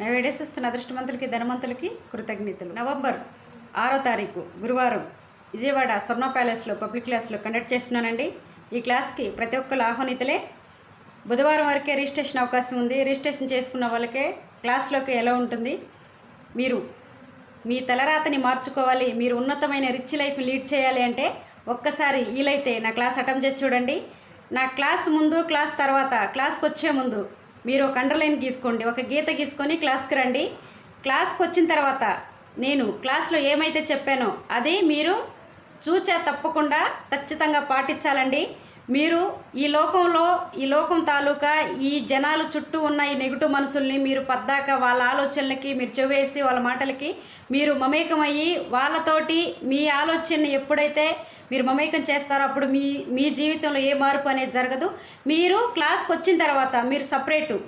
నేను వేడేసిస్తున్న అదృష్టవంతులకి ధనవంతులకి కృతజ్ఞతలు. నవంబర్ ఆరో తారీఖు గురువారం విజయవాడ స్వర్ణ ప్యాలెస్లో పబ్లిక్ క్లాస్లో కండక్ట్ చేస్తున్నానండి. ఈ క్లాస్కి ప్రతి ఒక్కరు ఆహ్వానితులే. బుధవారం వరకే రిజిస్ట్రేషన్ అవకాశం ఉంది. రిజిస్ట్రేషన్ చేసుకున్న వాళ్ళకే క్లాస్లోకి ఎలా ఉంటుంది? మీరు మీ తలరాతని మార్చుకోవాలి. మీరు ఉన్నతమైన రిచ్ లైఫ్ లీడ్ చేయాలి అంటే ఒక్కసారి వీలైతే నా క్లాస్ అటెంప్ట్ చేసి చూడండి. నా క్లాస్ ముందు క్లాస్ తర్వాత క్లాస్కి వచ్చే ముందు మీరు ఒక అండర్లైన్ గీసుకోండి. ఒక గీత గీసుకొని క్లాస్కి రండి. క్లాస్కి వచ్చిన తర్వాత నేను క్లాస్లో ఏమైతే చెప్పానో అది మీరు చూచా తప్పకుండా ఖచ్చితంగా పాటించాలండి. మీరు ఈ లోకంలో ఈ లోకం తాలూకా ఈ జనాలు చుట్టూ ఉన్న ఈ నెగిటివ్ మనసుల్ని మీరు పద్దాక వాళ్ళ ఆలోచనలకి మీరు చెవేసి వాళ్ళ మాటలకి మీరు మమేకమయ్యి వాళ్ళతోటి మీ ఆలోచనని ఎప్పుడైతే మీరు మమేకం చేస్తారో అప్పుడు మీ మీ జీవితంలో ఏ మార్పు అనేది జరగదు. మీరు క్లాస్కి వచ్చిన తర్వాత మీరు సపరేటు.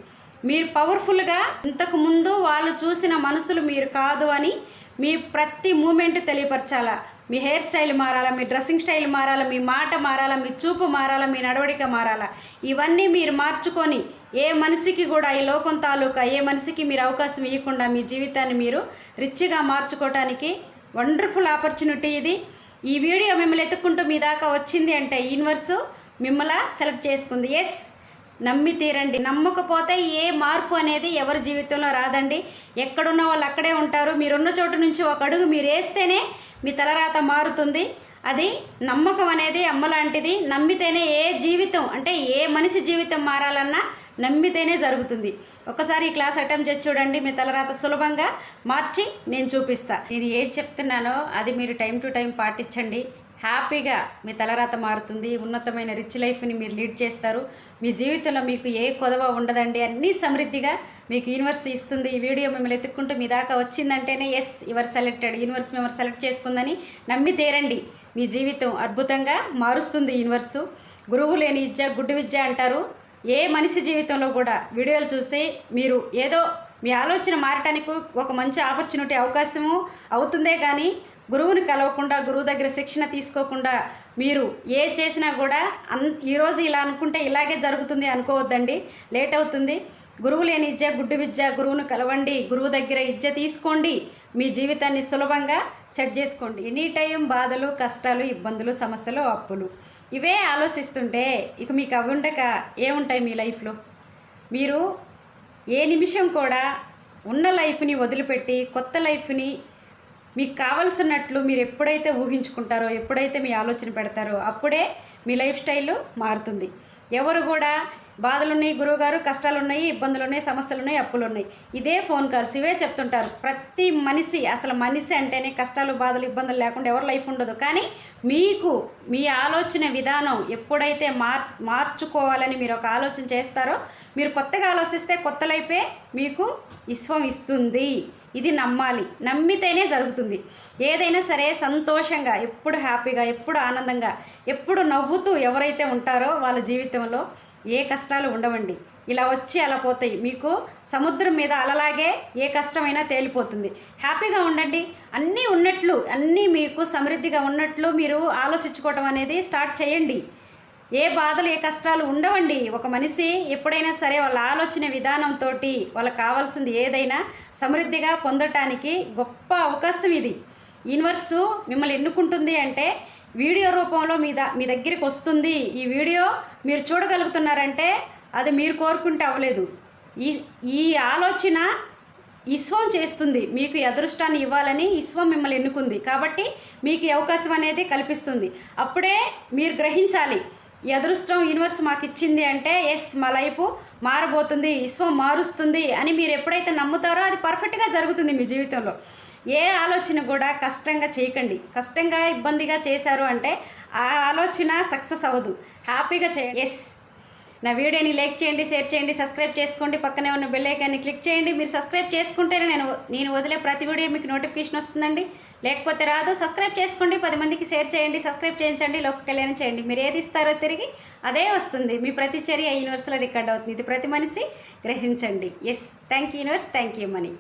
మీరు పవర్ఫుల్గా ఇంతకుముందు వాళ్ళు చూసిన మనసులు మీరు కాదు అని మీ ప్రతి మూమెంట్ తెలియపరచాలా? మీ హెయిర్ స్టైల్ మారాలా మీ డ్రెస్సింగ్ స్టైల్ మారాలా మీ మాట మారాలా మీ చూపు మారాలా మీ నడవడిక మారాలా? ఇవన్నీ మీరు మార్చుకొని ఏ మనిషికి కూడా ఈ లోకం తాలూకా ఏ మనిషికి మీరు అవకాశం ఇవ్వకుండా మీ జీవితాన్ని మీరు రిచ్గా మార్చుకోవటానికి వండర్ఫుల్ ఆపర్చునిటీ ఇది. ఈ వీడియో మిమ్మల్ని ఎత్తుక్కుంటూ మీ దాకా వచ్చింది అంటే యూనివర్సు మిమ్మల్ని సెలెక్ట్ చేసుకుంది. ఎస్ నమ్మి తీరండి నమ్మకపోతే ఏ మార్పు అనేది ఎవరి జీవితంలో రాదండి. ఎక్కడున్న వాళ్ళు అక్కడే ఉంటారు. మీరున్న చోటు నుంచి ఒక అడుగు మీరు వేస్తేనే మీ తలరాత మారుతుంది. అది నమ్మకం అనేది అమ్మలాంటిది. నమ్మితేనే ఏ జీవితం అంటే ఏ మనిషి జీవితం మారాలన్నా నమ్మితేనే జరుగుతుంది. ఒకసారి ఈ క్లాస్ అటెంప్ట్ చేసి చూడండి. మీ తలరాత సులభంగా మార్చి నేను చూపిస్తా. నేను ఏది చెప్తున్నానో అది మీరు టైం టు టైం పాటించండి. హ్యాపీగా మీ తలరాత మారుతుంది ఉన్నతమైన రిచ్ లైఫ్ని మీరు లీడ్ చేస్తారు. మీ జీవితంలో మీకు ఏ కొదవ ఉండదండి అన్నీ సమృద్ధిగా మీకు యూనివర్స్ ఇస్తుంది. ఈ వీడియో మిమ్మల్ని ఎత్తుక్కుంటూ మీ దాకా వచ్చిందంటేనే ఎస్ యువర్ సెలెక్టెడ్ యూనివర్స్ మిమ్మల్ని సెలెక్ట్ చేసుకుందని నమ్మి తేరండి మీ జీవితం అద్భుతంగా మారుస్తుంది యూనివర్సు. గురువు లేని విద్య గుడ్డు విద్య అంటారు. ఏ మనిషి జీవితంలో కూడా వీడియోలు చూసి మీరు ఏదో మీ ఆలోచన మారటానికి ఒక మంచి ఆపర్చునిటీ అవకాశము అవుతుందే కానీ గురువుని కలవకుండా గురువు దగ్గర శిక్షణ తీసుకోకుండా మీరు ఏ చేసినా కూడా అన్ ఈరోజు ఇలా అనుకుంటే ఇలాగే జరుగుతుంది అనుకోవద్దండి. లేట్ అవుతుంది. గురువు లేని విద్య గుడ్డు విద్య గురువును కలవండి గురువు దగ్గర విద్య తీసుకోండి మీ జీవితాన్ని సులభంగా సెట్ చేసుకోండి. ఎనీ టైం బాధలు కష్టాలు ఇబ్బందులు సమస్యలు అప్పులు. ఇవే ఆలోచిస్తుంటే ఇక మీకు అవి ఉండక ఏముంటాయి మీ లైఫ్లో? మీరు ఏ నిమిషం కూడా ఉన్న లైఫ్ని వదిలిపెట్టి కొత్త లైఫ్ని మీకు కావలసినట్లు మీరు ఎప్పుడైతే ఊహించుకుంటారో ఎప్పుడైతే మీ ఆలోచన పెడతారో అప్పుడే మీ లైఫ్ స్టైల్ మారుతుంది. ఎవరు కూడా బాధలున్నాయి గురువుగారు కష్టాలున్నాయి ఇబ్బందులున్నాయి ఇబ్బందులు ఉన్నాయి సమస్యలు ఉన్నాయి ఇదే ఫోన్ కాల్స్ ఇవే చెప్తుంటారు ప్రతి మనిషి అసలు మనిషి అంటేనే కష్టాలు బాధలు ఇబ్బందులు లేకుండా ఎవరి లైఫ్ ఉండదు. కానీ మీకు మీ ఆలోచన విధానం ఎప్పుడైతే మార్ మార్చుకోవాలని మీరు ఒక ఆలోచన చేస్తారో మీరు కొత్తగా ఆలోచిస్తే కొత్త లైఫే మీకు విశ్వం ఇస్తుంది. ఇది నమ్మాలి. నమ్మితేనే జరుగుతుంది. ఏదైనా సరే సంతోషంగా ఎప్పుడు హ్యాపీగా ఎప్పుడు ఆనందంగా ఎప్పుడు నవ్వుతూ ఎవరైతే ఉంటారో వాళ్ళ జీవితంలో ఏ కష్టాలు ఉండవండి. ఇలా వచ్చి అలా పోతాయి. మీకు సముద్రం మీద అలలాగే ఏ కష్టమైనా తేలిపోతుంది. హ్యాపీగా ఉండండి. అన్నీ ఉన్నట్లు అన్నీ మీకు సమృద్ధిగా ఉన్నట్లు మీరు ఆలోచించుకోవటం అనేది స్టార్ట్ చేయండి. ఏ బాధలు ఏ కష్టాలు ఉండవండి. ఒక మనిషి ఎప్పుడైనా సరే వాళ్ళ ఆలోచన విధానంతో వాళ్ళకి కావాల్సింది ఏదైనా సమృద్ధిగా పొందటానికి గొప్ప అవకాశం ఇది. యూనివర్సు మిమ్మల్ని ఎన్నుకుంటుంది అంటే వీడియో రూపంలో మీ ద మీ దగ్గరికి వస్తుంది. ఈ వీడియో మీరు చూడగలుగుతున్నారంటే అది మీరు కోరుకుంటే అవ్వలేదు. ఈ ఈ ఆలోచన ఇస్వం చేస్తుంది. మీకు అదృష్టాన్ని ఇవ్వాలని ఇస్వం మిమ్మల్ని ఎన్నుకుంది. కాబట్టి మీకు ఈ అవకాశం అనేది కల్పిస్తుంది. అప్పుడే మీరు గ్రహించాలి. ఈ అదృష్టం యూనివర్స్ మాకు ఇచ్చింది అంటే ఎస్ మా లైఫ్ మారబోతుంది విశ్వం మారుస్తుంది అని మీరు ఎప్పుడైతే నమ్ముతారో అది పర్ఫెక్ట్గా జరుగుతుంది మీ జీవితంలో. ఏ ఆలోచన కూడా కష్టంగా చేయకండి. కష్టంగా ఇబ్బందిగా చేశారు అంటే ఆ ఆలోచన సక్సెస్ అవ్వదు. హ్యాపీగా చేయండి. ఎస్ నా వీడియోని లైక్ చేయండి షేర్ చేయండి సబ్స్క్రైబ్ చేసుకోండి. పక్కనే ఉన్న బెల్ ఐకాన్ని క్లిక్ చేయండి. మీరు సబ్స్క్రైబ్ చేసుకుంటేనే నేను నేను వదిలే ప్రతి వీడియో మీకు నోటిఫికేషన్ వస్తుందండి. లేకపోతే రాదు సబ్స్క్రైబ్ చేసుకోండి. పది మందికి షేర్ చేయండి సబ్స్క్రైబ్ చేయించండి లోక కళ్యాణం చేయండి. మీరు ఏది ఇస్తారో తిరిగి అదే వస్తుంది. మీ ప్రతి చర్య యూనివర్స్లో రికార్డ్ అవుతుంది. ఇది ప్రతి మనిషి గ్రహించండి. Yes thank you universe thank you money